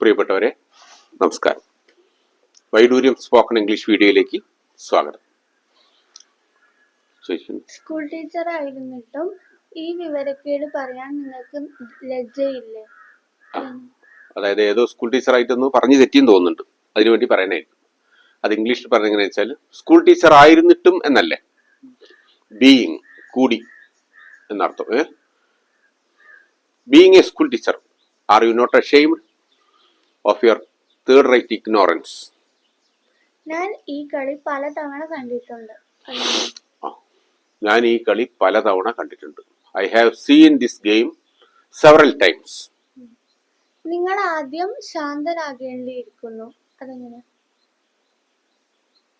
പ്രിയപ്പെട്ടവരെ നമസ്കാരം. വൈഡൂര്യം spoken English വീഡിയോയിലേക്ക് സ്വാഗതം. സ്കൂൾ ടീച്ചർ ആയിരുന്നിട്ടും ഈ വിവരക്കേട് പറയാൻ നിങ്ങൾക്ക് ലജ്ജയില്ലേ? അതായത് ഏതോ സ്കൂൾ ടീച്ചർ ആയിട്ടൊന്നും പറഞ്ഞു തെറ്റിയെന്ന് തോന്നുന്നുണ്ട്. അതിനുവേണ്ടി പറയാനായിട്ട് അത് ഇംഗ്ലീഷിൽ പറഞ്ഞെങ്ങനെ വെച്ചാൽ സ്കൂൾ ടീച്ചർ ആയിരുന്നിട്ടും എന്നല്ലേ? ബീയിങ് കൂടി എന്നർത്ഥം ഏ? Being a school teacher are you not ashamed of your third rate ignorance ഞാൻ ഈ കളി പലതവണ കണ്ടിട്ടുണ്ട്. ഞാൻ ഈ കളി പലതവണ കണ്ടിട്ടുണ്ട്. I have seen this game several times നിങ്ങൾ ആദ്യം ശാന്തരാകേണ്ടിയിരിക്കുന്നു അതെങ്ങനെ?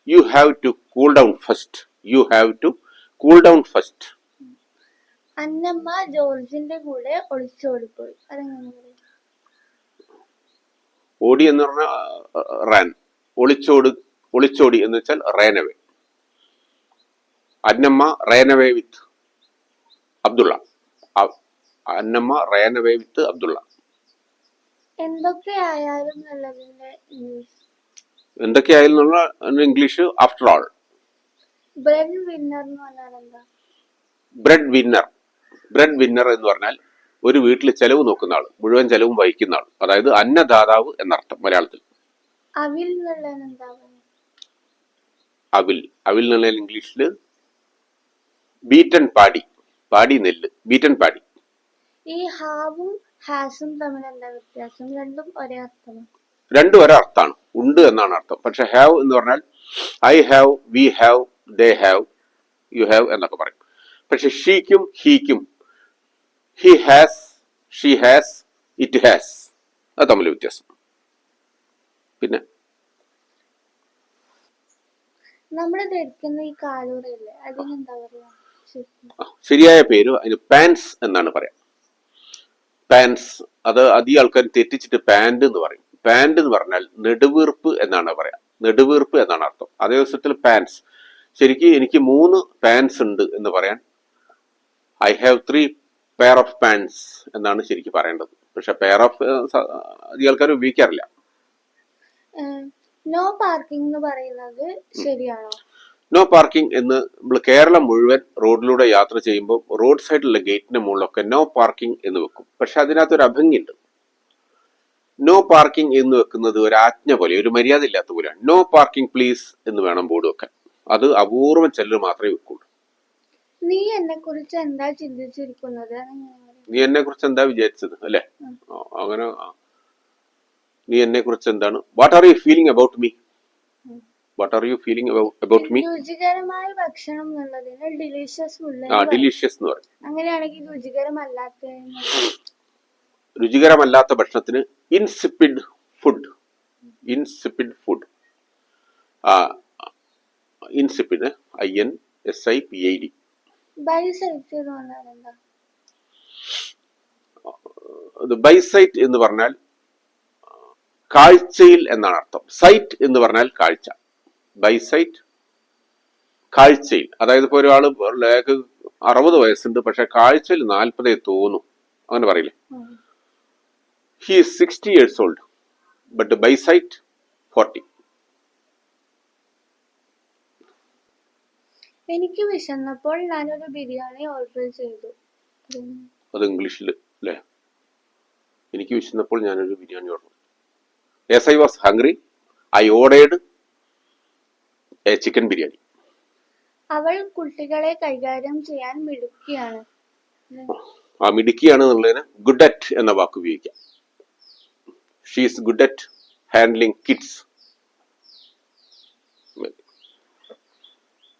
You have to cool down first you have to cool down first Annamma ജോർജിന്റെ കൂടെ ഒളിച്ചോടിപ്പോയി. അതെങ്ങനെ? ഓടി എന്ന് പറഞ്ഞാൽ റാൻ. ഒളിച്ചോട് ഒളിച്ചോടി എന്ന് വെച്ചാൽ റേനവേ. അന്നമ്മ റേനവേ വിത്ത് അബ്ദുള്ള. അന്നമ്മ റേനവേ വിത്ത് അബ്ദുള്ള. എന്തൊക്കെയായാലും ആയാലും ഇംഗ്ലീഷ് എന്തൊക്കെയായാലും English after all breadwinner breadwinner breadwinner എന്ന് പറഞ്ഞാൽ ഒരു വീട്ടിൽ ചെലവ് നോക്കുന്ന ആൾ മുഴുവൻ ചെലവും വഹിക്കുന്ന ആൾ അതായത് അന്നദാതാവ് എന്നർത്ഥം മലയാളത്തിൽ. അവിൽ അവിൽ. അവിൽ എന്നുള്ള ഇംഗ്ലീഷിൽ ബീറ്റൻ പാടി. പാടി നെല്ല്. ബീറ്റൻ പാടി. ഈ ഹാവും ഹാസും തമ്മിൽ എന്താ വ്യത്യാസം? രണ്ടും ഒരേ അർത്ഥം രണ്ടും ഒരേ അർത്ഥമാണ്. ഉണ്ട് എന്നാണ് അർത്ഥം. പക്ഷെ ഹാവ് എന്ന് പറഞ്ഞാൽ I have we have they have you have എന്നൊക്കെ പറയും. പക്ഷെ ഷീക്കും ഹീക്കും he has she has it has അത് തമ്മിൽ വ്യത്യാസം. പിന്നെ? നമ്മൾ ധരിക്കുന്ന ഈ അതിനെന്താ പറയുക ശരിയായ പേര് അതിന് പാൻസ് എന്നാണ് പറയാം. പാൻസ് അത് അധികം ആൾക്കാർ തെറ്റിച്ചിട്ട് പാന്റ് എന്ന് പറയും. പാന്റ് എന്ന് പറഞ്ഞാൽ നെടുവീർപ്പ് എന്നാണ് പറയാം. നെടുവീർപ്പ് എന്നാണ് അർത്ഥം. അതേ ദിവസത്തിൽ പാൻസ് ശരിക്കും എനിക്ക് മൂന്ന് പാൻസ് ഉണ്ട് എന്ന് പറയാൻ. I have three pair of pants എന്നാണ് ശരിക്കും പറയേണ്ടത്. പക്ഷെ പെയർ ഓഫ് അധികം ആൾക്കാർ ഉപയോഗിക്കാറില്ല. നോ പാർക്കിംഗ് എന്ന് പറയുന്നത് ശരിയാണോ? നോ പാർക്കിംഗ് എന്ന് നമ്മൾ കേരളം മുഴുവൻ റോഡിലൂടെ യാത്ര ചെയ്യുമ്പോൾ റോഡ് സൈഡിലുള്ള ഗേറ്റിന്റെ മുകളിലൊക്കെ നോ പാർക്കിംഗ് എന്ന് വെക്കും. പക്ഷെ അതിനകത്ത് ഒരു അഭംഗിയുണ്ട്. നോ പാർക്കിംഗ് എന്ന് വെക്കുന്നത് ഒരു ആജ്ഞ പോലെ ഒരു മര്യാദ ഇല്ലാത്ത പോലെയാണ്. നോ പാർക്കിംഗ് പ്ലീസ് എന്ന് വേണം ബോർഡ് വെക്കാൻ. അത് അപൂർവം ചിലർ മാത്രമേ വെക്കുള്ളൂ. നീ എന്നെ കുറിച്ച് എന്താ ചിന്തിച്ചിരിക്കുന്നത്? നീ എന്നെ കുറിച്ച് എന്താ വിചാരിച്ചത് അല്ലേ. അങ്ങനെ നീ എന്നെ കുറിച്ച് എന്താണ് what are you feeling about me what are you feeling about me രുചികരമായ ഭക്ഷണം എന്നുള്ളതിന് ഡിലീഷ്യസ് ആ ഡിലീഷ്യസ് എന്ന് പറയും. അങ്ങനെയാണെങ്കിൽ രുചികരമല്ലാത്ത രുചികരമല്ലാത്ത ഭക്ഷണത്തിന് insipid food insipid food insipid I N S I P I D by sight എന്ന് പറഞ്ഞാൽ എന്താ ബൈസൈറ്റ് എന്ന് പറഞ്ഞാൽ കാഴ്ചയിൽ എന്നാണ് അർത്ഥം. സൈറ്റ് എന്ന് പറഞ്ഞാൽ കാഴ്ച. ബൈസൈറ്റ് കാഴ്ചയിൽ. അതായത് ഇപ്പോൾ ഒരാൾ അറുപത് വയസ്സുണ്ട് പക്ഷെ കാഴ്ചയിൽ നാൽപ്പതേ തോന്നും അങ്ങനെ പറയില്ലേ. He sixty years old but by sight forty എനിക്ക് വിശന്നപ്പോൾ ഞാൻ ഒരു ബിരിയാണി ഓർഡർ ചെയ്തു. അത് ഇംഗ്ലീഷിൽ അല്ലേ എനിക്ക് വിശന്നപ്പോൾ ഞാനൊരു biryani order as I was hungry I ordered a chicken biryani. അവൾ കുട്ടികളെ കൈകാര്യം ചെയ്യാൻ മിടുക്കിയാണ്. ആ മിടുക്കിയാണ് എന്നുള്ളതിന് ഗുഡ് അറ്റ് എന്ന വാക്ക് ഉപയോഗിക്കാം. She is good at handling kids